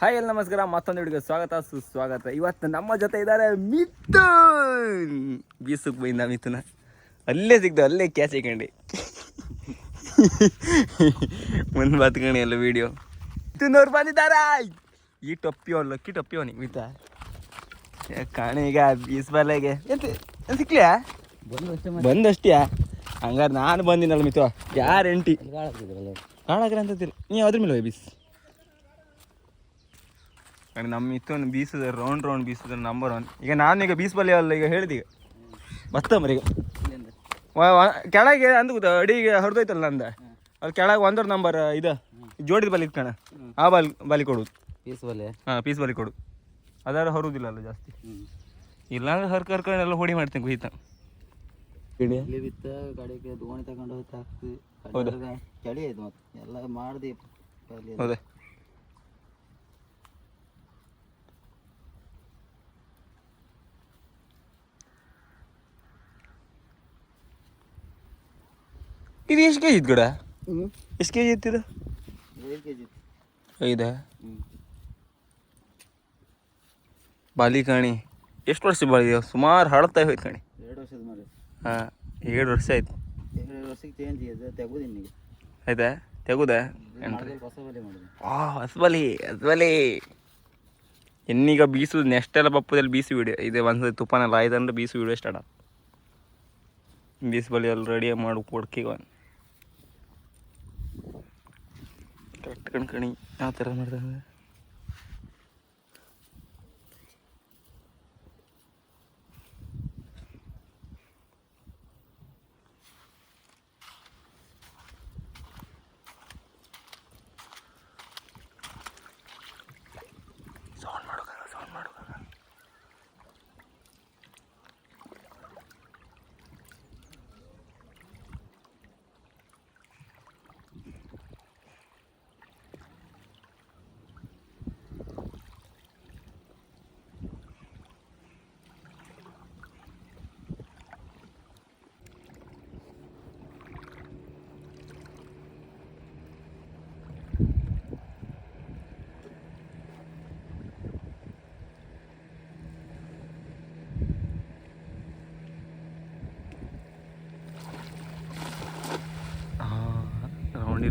Hi ಎಲ್ಲ ನಮಸ್ಕಾರ ಮತ್ತೊಂದು ಹುಡುಗ ಸ್ವಾಗತ ಸುಸ್ವಾಗತ. ಇವತ್ತು ನಮ್ಮ ಜೊತೆ ಇದ್ದಾರೆ ಮಿಥುನ್. ಬೀಸುಕ್ ಬೈಂದ ಮಿಥುನ. ಅಲ್ಲೇ ಸಿಗ್ದು ಅಲ್ಲೇ ಕ್ಯಾಚ್ ಹಾಕೊಂಡಿ. ಮುಂದೆ ಬತ್ಕಣಿ ಎಲ್ಲ ವಿಡಿಯೋ ಮಿಥುನ್ ಅವ್ರು ಬಂದಿದ್ದಾರೆ. ಈ ಟೊಪ್ಪಿಯೋ ಲಕ್ಕಿ ಟೊಪ್ಪಿಯೋ ನೀ ಮಿತ. ಕಾಣೆ ಈಗ ಬೀಸ್ ಬಲೆಗೆ ಎಂತ ಸಿಕ್ಲಿಯಾ? ಬಂದಷ್ಟಿಯಾ ಹಂಗಾರೆ ನಾನು ಬಂದಿನಲ್ಲ ಮಿತು. ಎಂಟಿ? ಕಾಣಕ್ರೆ ಅಂತದಿಲ್ಲ ನೀ ಅದ್ರ ಮೇಲೆ ಬೀಸ್. ಕಣೆ ನಮ್ಮ ಇತ್ತೊಂದು ಬೀಸದ ರೌಂಡ್ ರೌಂಡ್ ಬೀಸದ ನಂಬರ್ ಒನ್ ಈಗ ನಾನು ಈಗ ಬೀಸ್ ಬಲ್ಲಿ ಅಲ್ಲ ಈಗ ಹೇಳಿದೀಗ ಈಗ. ಮರಿ ಈಗ. ವ- ವ- ಕೆಳಗೆ ಅಂದ ಅಡಿ ಅಡಿಗೆ ಹೊರದೋಯ್ತಲ್ಲ ನಂದ? ಅಲ್ಲಿ ಕೆಳಗೆ ಒಂದರ ನಂಬರ್ ಇದು. ಜೋಡಿದ ಬಲಿ ಕಣ ಆ ಬಲಿ ಬಲಿ ಕೊಡುದು ಪೀಸ್ ಬಲೆ ಹಾಂ ಪೀಸ್ ಬಲಿ ಕೊಡು. ಅದಾರ ಹೊರುದಿಲ್ಲ ಅಲ್ಲ ಜಾಸ್ತಿ. ಇಲ್ಲಾಂದ್ರೆ ಹರ್ ಹರ್ಕೊಂಡು ಎಲ್ಲ ಹೊಡಿ ಮಾಡ್ತೀನಿ ಕುಯ್ತ ಬಿತ್ತ ಕಡೆಗೆ ದೋಣಿ ತಗೊಂಡು ಹೋಗ್ತಾ ಆಗ್ತದೆ ಹೌದಾ? ಚಳಿ ಆಯ್ತು ಮತ್ತೆ. ಎಲ್ಲ ಮಾಡ್ದೆ. ಹೌದಾ. ಇದು ಎಷ್ಟು ಕೆ ಜಿ ಇತ್ತು ಗಿಡ? ಎಷ್ಟು ಕೆ ಜಿ ಇತ್ತಿದು ಐದ? ಬಾಲಿ ಕಾಣಿ. ಎಷ್ಟು ವರ್ಷ ಬಾಲಿ ಸುಮಾರು ಹಳತಾ ಹೋಯ್ತು ಕಾಣಿ. ಎರಡು ವರ್ಷದ ಮರಿ. ಹಾಂ ಏಳು ವರ್ಷ ಆಯ್ತು. ಎರಡು ವರ್ಷಕ್ಕೆ ಚೇಂಜ್ ಇದೆ ತೆಗುದು ಇನ್ನಿಗೆ ಆಯ್ತಾ? ತೆಗುದಾ? ಆ ಹಸ್ಬಲಿ ಹಸ್ಬಲಿ ಇನ್ನೀಗ ಬೀಸು ನೆಕ್ಸ್ಟ್ ಎಲ್ಲ ಪಪ್ಪದಲ್ಲಿ ಬೀಸು ಬಿಡಿ ಇದೆ ಒಂದು ತುಪ್ಪನೆಲ್ಲ ಆಯ್ತಂದ್ರೆ ಬೀಸು ವಿಡಿಯೋ ಸ್ಟಾರ್ಟ್ ಬೀಸು ಬಲಿ ಎಲ್ಲ ರೆಡಿ ಮಾಡಿ ಕೊಡ್ಕಿಗ ಕರೆಕ್ಟ್ ಕಣ್ಕಣಿ ಯಾವ ಥರ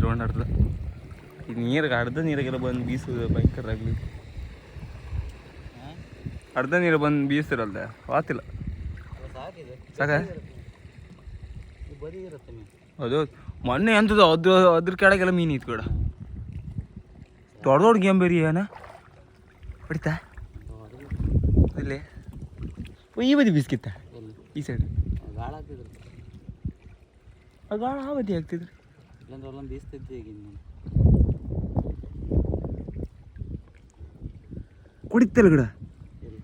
ರೋಣ ಹಡ್ದು ಇದು ನೀರಿಗೆ ಅರ್ಧ ನೀರಿಗೆಲ್ಲ ಬಂದು ಬೀಸೋದು ಭಯಂಕರ ಆಗಲಿ ಅರ್ಧ ನೀರು ಬಂದು ಬೀಸಿರಲ್ದೆ ಆತಿಲ್ಲ. ಸಾಕ? ಅದು ಮೊನ್ನೆ ಎಂತದ ಅದು ಅದ್ರ ಕೆಳಗೆಲ್ಲ ಮೀನು ಇತ್ತು ಕೂಡ. ದೊಡ್ಡ ದೊಡ್ಡ ಗೇಮ್ ಬೇರಿ ಏನ? ಹೊಡಿತಾ? ಇಲ್ಲಿ. ಈ ಬದಿ ಬೀಸ್ಕಿತ್ತ? ಈ ಸೈಡ್ ಗಾಳ ಹಾಕ್ತಿದ್ರು ಆ ಬದಿ ಆಗ್ತಿದ್ರು. ಇಲ್ಲಾಂದ್ರೆ ಅಲ್ಲೊಂದು ಬೀಸ್ತಿದ್ದೆ ಈಗ ಇನ್ನು ಕುಡಿತಲ್ಲ ಗಿಡ ಎಲ್ಲಿ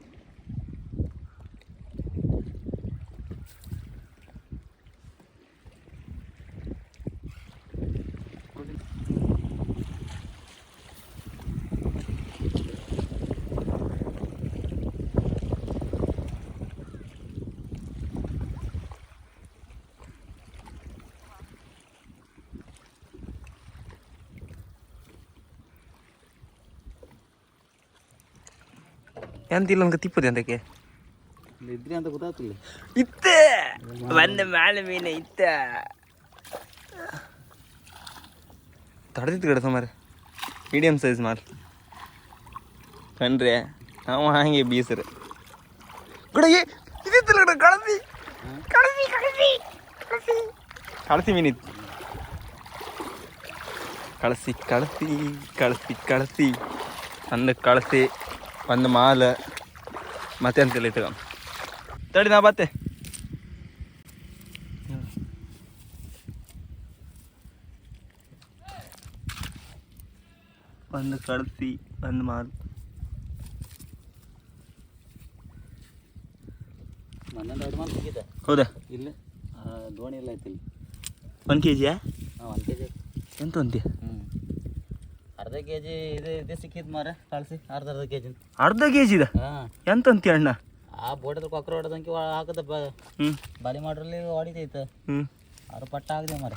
ಎಂತಿಲ್ಲ ಅನ್ಕ ತಿಪ್ಪದೆ ಅಂತಕ್ಕೆ ಇಲ್ಲಿ ಇದ್ರಿ ಅಂತ ಗೊತ್ತಾಗ್ತಿಲ್ಲ ಇತ್ತ ಬಂದ ಮ್ಯಾಲೆ ಮೀನ ಇತ್ತ ತಡೆದಿತ್ತು ಗಿಡ ಸುಮಾರು ಮೀಡಿಯಮ್ ಸೈಜ್ ಮಾಲ್ ಕಣ್ರಿ ನಾವು ಹಾಗೆ ಬೀಸ್ರಿ ಗಿಡ ಏ ಇದಿತ್ತಲ್ಲ ಗಿಡ ಕಳಸಿ ಕಳಸಿ ಕಳಸಿ ಕಳಸಿ ಕಳಸಿ ಮೀನಿತ್ತು ಕಳಸಿ ಕಳಸಿ ಕಳಸಿ ಕಳಸಿ ಒಂದು ಕಳಸಿ ಒಂದು ಮಾಲ್ ಮತ್ತೆ ಅಂತಿಲ್ಲ ಇಟ್ಕ ತಡಿ ನಾ ಬತ್ತೆ ಒಂದು ಕಳಿಸಿ ಒಂದು ಮಾಲ್. ಹೌದಾ? ಇಲ್ಲ ಆ, ದೋಣಿ ಎಲ್ಲ ಐತಿ ಇಲ್ಲಿ. ಒಂದು ಕೆ ಜಿಯಾ ಹಾಂ ಒಂದು ಕೆ ಜಿ ಎಂತ ಅಂತೀಯ ಅರ್ಧ ಕೆ ಜಿ ಇದು ಇದು ಸಿಕ್ಕಿದ್ ಮಾರ ಕಳಿಸಿ ಅರ್ಧ ಅರ್ಧ ಕೆ ಜಿ ಅರ್ಧ ಕೆ ಹಾಂ. ಎಂತ ಅಂತೀಯ ಅಣ್ಣ? ಆ ಬೋಟದ ಕೊಕ್ಕರ ಹೊಡೆದಂಗೆ ಹಾಕದ ಬಲಿ ಮಾಡ್ರಲ್ಲಿ ಹೊಡಿತೈತೆ. ಅವ್ರು ಪಟ್ಟ ಆಗದೆ ಮರ.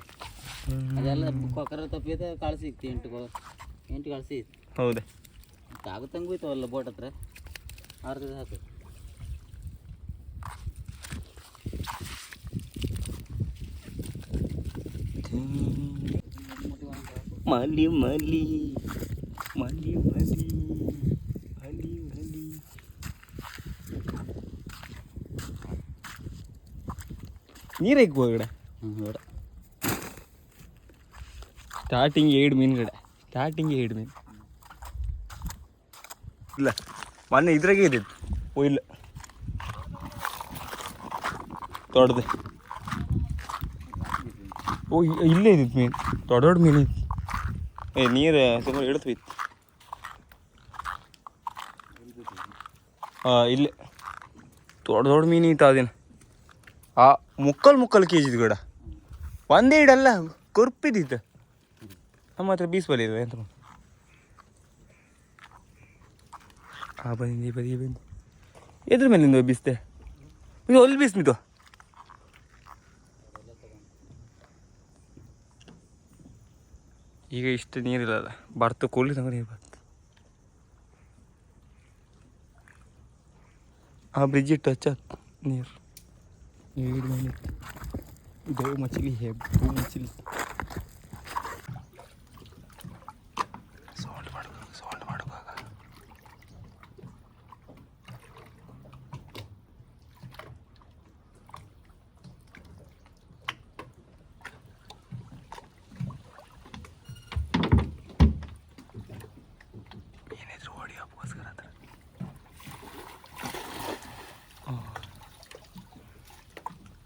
ಅದೆಲ್ಲ ಕೊಕ್ಕರ ತಪ್ಪಿದ ಕಳಿಸಿ ಎಂಟು ಎಂಟು ಕಳಿಸಿ ಹೌದ. ತಾಗ ಇತ್ತವಲ್ಲ ಬೋಟ್ ಹತ್ರ. ಅರ್ಧ ಹಾಕ. ಮಲಿ ಮಲಿ ಮಲಿ ಮಲಿ ಮಲಿ ಮಲಿ ನೀರು ಹೆಂಗೆ ಹೋಗಡೆ ಹ್ಞೂ ಬೇಡ. ಸ್ಟಾರ್ಟಿಂಗ್ ಏಳು ಮೀನುಗಡೆ ಸ್ಟಾರ್ಟಿಂಗ್ ಏಳು ಮೀನು. ಇಲ್ಲ ಮೊನ್ನೆ ಇದ್ರಾಗೆ ಇದ್ದಿತ್ತು ಓ ಇಲ್ಲ. ದೊಡ್ಡದು. ಓ ಇ- ಇಲ್ಲೇ ಇದ್ದಿತ್ತು ಮೀನು. ದೊಡ್ಡ ದೊಡ್ಡ ಮೀನು ಇತ್ತು. ಏ ನೀರು ತುಂಬ ಇಳಿತು ಇತ್ತು ಇಲ್ಲೇ ದೊಡ್ಡ ದೊಡ್ಡ ಮೀನು ಇತ್ತು ಅದೇನು ಆ ಮುಕ್ಕಲ್ ಮುಕ್ಕಲ್ ಕೆ ಜಿ ಗಿಡ. ಒಂದೇ ಇಡಲ್ಲ ಕೊರ್ಪಿದಿತ್ತು ನಮ್ಮ ಹತ್ರ ಬೀಸ್ ಬಲಿ ಎಂತ ಮಾಡೋದು? ಆ ಬಂದಿ ಬದಿ ಬಂದು ಎದ್ರ ಮೇಲಿಂದ ಬೀಸ್ತೆ ಇದು ಅಲ್ಲಿ ಬೀಸ್ಮಿತು ಈಗ ಇಷ್ಟು ನೀರಿಲ್ಲ ಬರ್ತು ಕೂಲಿ ತಗೊಂಡು ನೀರು हाँ ब्रिजिट अच्छा नीर मछली है दो मछली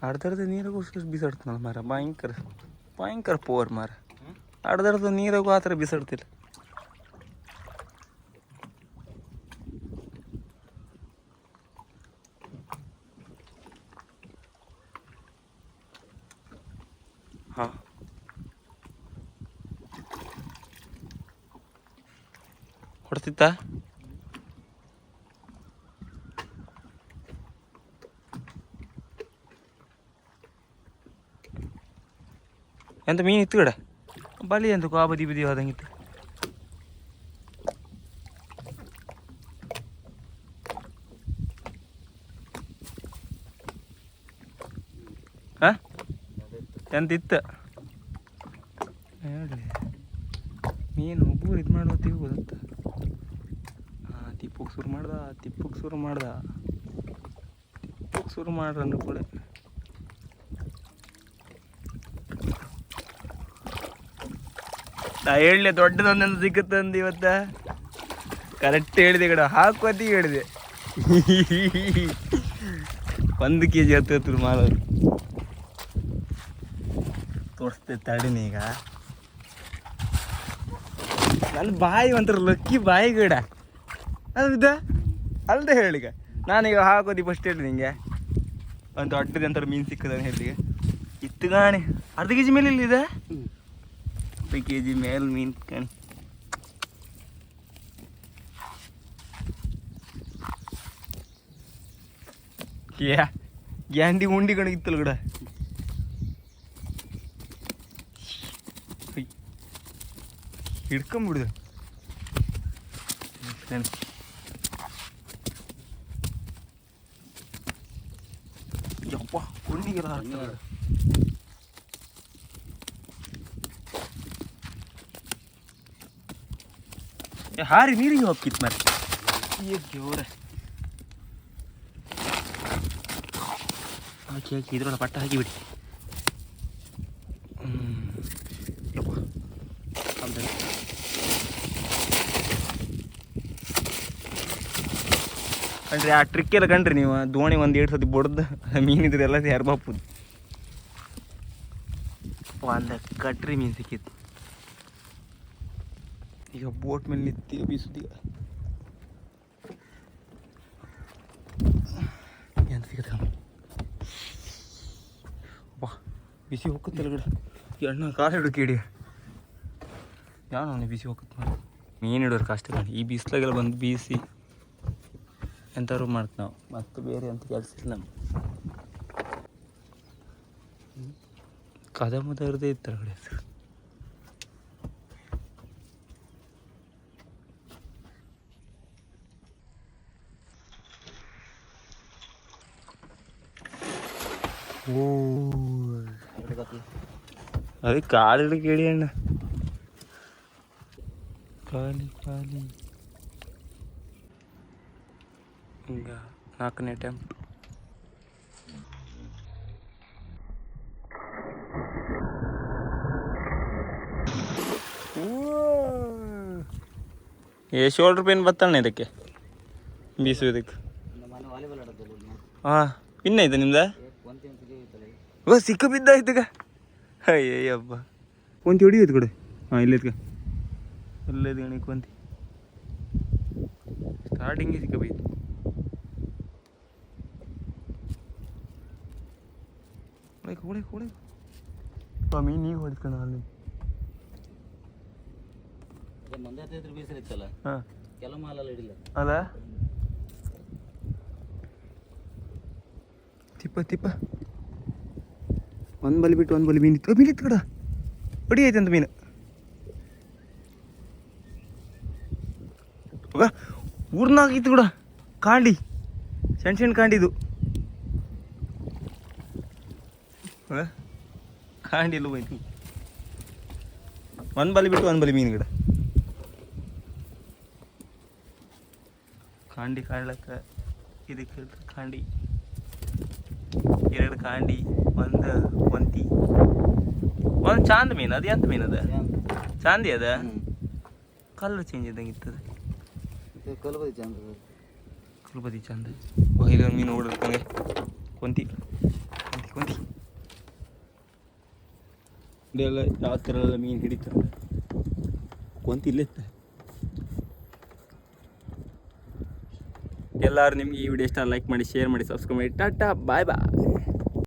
ಅರ್ಧರ್ಧ ನೀರಾಗೋಸ್ಕರ ಬಿಸಾಡ್ತಾನಲ್ಲ ಮಾರ ಭಯಂಕರ ಭಯಂಕರ ಪೋರ್ ಮಾರ ಅರ್ಧರ್ಧ ನೀರಾಗೂ ಆ ಥರ ಬಿಸಾಡ್ತಿಲ್ಲ ಹಾಂ ಹೊಡ್ತಿತ್ತಾ ಎಂತ ಮೀನು ಇತ್ತು ಕಡ? ಬಲಿ ಅಂತ ಆ ಬದಿ ಬದಿ ಹೋದಂಗಿತ್ತು ಹಾ? ಎಂತ ಇತ್ತು ಹೇಳಿ. ಮೀನು ಒಬ್ಬರು ಇದು ಮಾಡುವ ತಿಳ್ಬೋದಂತ ಹಾಂ ತಿಪ್ಪಕ್ಕೆ ಶುರು ಮಾಡ್ದ ತಿಪ್ಪಕ್ಕೆ ಶುರು ಮಾಡ್ದ. ತಿಪ್ಪಕ್ಕೆ ಶುರು ಮಾಡ್ರಂದ್ರೆ ಕೂಡ ನಾ ಹೇಳಿ ದೊಡ್ಡದೊಂದೊಂದು ಅಂದ ಇವತ್ತ. ಕರೆಕ್ಟ್ ಹೇಳಿದೆ ಕಡ ಹಾಕೋತಿ ಹೇಳಿದೆ. ಒಂದು ಕೆ ಜಿ ಹತ್ತು ಹತ್ತಿರ ಮಾಲೋದು ತೋರಿಸ್ತೆ ತಡಿನಿ ಈಗ. ನನ್ನ ಬಾಯಿ ಒಂಥರ ಲಕ್ಕಿ ಬಾಯಿ ಗಿಡ. ಅಲ್ದ ಅಲ್ದೆ ಹೇಳಿಗ ನಾನೀಗ ಹಾಕೋದಿ ಫಸ್ಟ್ ಹೇಳಿ ನಿಂಗೆ. ಒಂದು ದೊಡ್ಡದು ಅಂತಾರೆ ಮೀನು ಸಿಕ್ಕದ ಹೇಳಿಗೆ ಇತ್ತು ಗಾಣಿ. ಅರ್ಧ ಕೆ ಜಿ ಮೇಲೆ ಇಲ್ಲಿದೆ ಅರ್ಧ ಕೆ ಜಿ ಮೇಲೆ ಮೀನು ಕಾಣಿ ಯಾ ಗ್ಯಾಂಡಿ ಉಂಡಿ ಕಣ ಇತ್ತಲ್ಲ ಗಡ ಹಿಡ್ಕೊಂಬಿಡುದು ಯಪ್ಪ ಕುಂಡಿಗೆಲ್ಲ ಹಾಕ್ತಾರೆ ಏ, ಹಾರಿ, ನೀರಿಗೆ ಹೋಗ್ತಿತ್ತು ಮತ್ತೆ. ಜೋರ. ಹಾಕಿ ಹಾಕಿ, ಇದ್ರೊಳಗೆ ಪಟ್ಟ ಹಾಕಿಬಿಡಿ? ಕಣ್ರಿ ಆ ಟ್ರಿಕ್ ಎಲ್ಲ ಕಂಡ್ರಿ ನೀವು ದೋಣಿ ಒಂದು ಎರಡು ಸತಿ ಬಡ್ದು ಮೀನಿದ್ರೆ ಎಲ್ಲ ಯಾರು ಬಾಪುದು. ಒಂದು ಕಟ್ರಿ ಮೀನು ಸಿಕ್ಕಿತ್ತು. ಈಗ ಬೋಟ್ ಮೇಲೆ ನಿಂತಿ ಬೀಸುದೀಗ. ಎಂತ ಸಿಗುತ್ತೆ ಬಾ ಬಿಸಿ ಹೋಗುತ್ತಲ್ಲ ಗಿಡ ಎಣ್ಣೆ ಕಾಲು ಹಿಡಿದು ಕೇಳಿ. ಯಾವ ನಾನು ಬಿಸಿ ಹೋಗುತ್ತೆ ಮಾಡಿ ಮೀನು ಹಿಡೋರು ಕಷ್ಟ ಕಾಣಿ ಈ ಬಿಸಿಲಾಗೆಲ್ಲ ಬಂದು ಬೀಸಿ ಎಂಥವ್ರು ಮಾಡ್ತೀವಿ ನಾವು. ಮತ್ತು ಬೇರೆ ಅಂತ ಕೆಲಸ ಇಲ್ಲ ನಮ್ಗೆ. ಕದಮದವ್ರದ್ದೇ ಇತ್ತು ಕಡೆ ಹೆಸರು ಓ ಎರಡು ಕತ್ತಿ ಅದು ಕಾಲಿಡ ಕೇಳಿ ಅಣ್ಣ. ಕಾಲಿ ಕಾಲಿ. ಹಿಂಗ ನಾಲ್ಕನೇ ಅಟೆಂಪ್ಟ್ ಏ ಶೋಲ್ಡರ್ ಪೇನ್ ಬತ್ತಣ್ಣ ಇದಕ್ಕೆ? ಬೀಸು ಇದಕ್ಕೆ ಹಾಂ ಪಿನ್ ಐತೆ ನಿಮ್ದು? ಓ ಸಿಕ್ಕ ಬಿದ್ದಾಯ್ತಗ ಅಯ್ಯಯ್ಯಪ್ಪ ಕೊಂತಿ ಹೊಡಿಯೋದು ಕಡೆ. ಹಾಂ ಇಲ್ಲೈತ್ಕ ಅಲ್ಲೈದು ಗಣಿ ಕುಂತಿ ಸ್ಟಾರ್ಟಿಂಗ್ ಸಿಕ್ಕ ಹೊಡೆ ಹೊಡೆ ಮೀನು ಅಲ್ಲಿ. ಮಂದೆ ಹತ್ತಿರ ಹಾಂ. ಕೆಲವು ಮಾಲೆಲ್ಲ ಹಿಡಿಲ್ಲ. ಅಲ್ಲ? ತಿಪ್ಪ ತಿಪ್ಪ. ಒಂದು ಬಲಿ ಬಿಟ್ಟು ಒಂದು ಬಲಿ ಮೀನು ಇತ್ತು. ಮೀನು ಇತ್ತು ಕೂಡ. ಅಡಿ ಐತೆ ಅಂತ ಮೀನು. ಊರ್ನಾಗಿತ್ತು ಕೂಡ. ಕಾಂಡಿ. ಸಣ್ಣ ಸಣ್ಣ ಕಾಂಡಿದು ಇದು. ಕಾಂಡಿ ಇಲ್ಲ ಹೋಯ್ತು. ಒಂದು ಬಲಿ ಬಿಟ್ಟು ಒಂದು ಬಲಿ ಮೀನು ಗಿಡ ಕಾಂಡಿ ಕಾಡ್ಲಕ್ಕ ಇದಕ್ಕೆ ಕಾಂಡಿ. ಎರಡು ಕಾಂಡಿ ಒಂದು ಒಂತಿ. ಒಂದು ಚಾಂದ್ ಮೀನು ಅದು ಎಂತ ಮೀನು ಅದ? ಚಾಂದಿ ಅದ? ಕಲ್ಲು ಚೇಂಜ್ ಇದ್ದಂಗೆ ಇರ್ತದೆ. ಕಲ್ಬದಿ ಚಂದ. ಕಲ್ಬದಿ ಚಂದ. ಬಹಿರ ಮೀನು ಓಡಿರ್ತಂಗೆ ಕೊಂತಿ. ಕೊಂತಿ ಕೊಂತಿ. ಇದೆಲ್ಲ ಯಾವ ಥರ ಎಲ್ಲ ಮೀನು ಹಿಡಿತಾರೆ? ಕೊಂತಿ ಇಲ್ಲಿತ್ತೆ ಎಲ್ಲರೂ ನಿಮ್ಗೆ ಈ ವಿಡಿಯೋ ಇಷ್ಟ ಲೈಕ್ ಮಾಡಿ ಶೇರ್ ಮಾಡಿ ಸಬ್ಸ್ಕ್ರೈಬ್ ಮಾಡಿ. ಟಾಟಾ ಬಾಯ್ ಬಾಯ್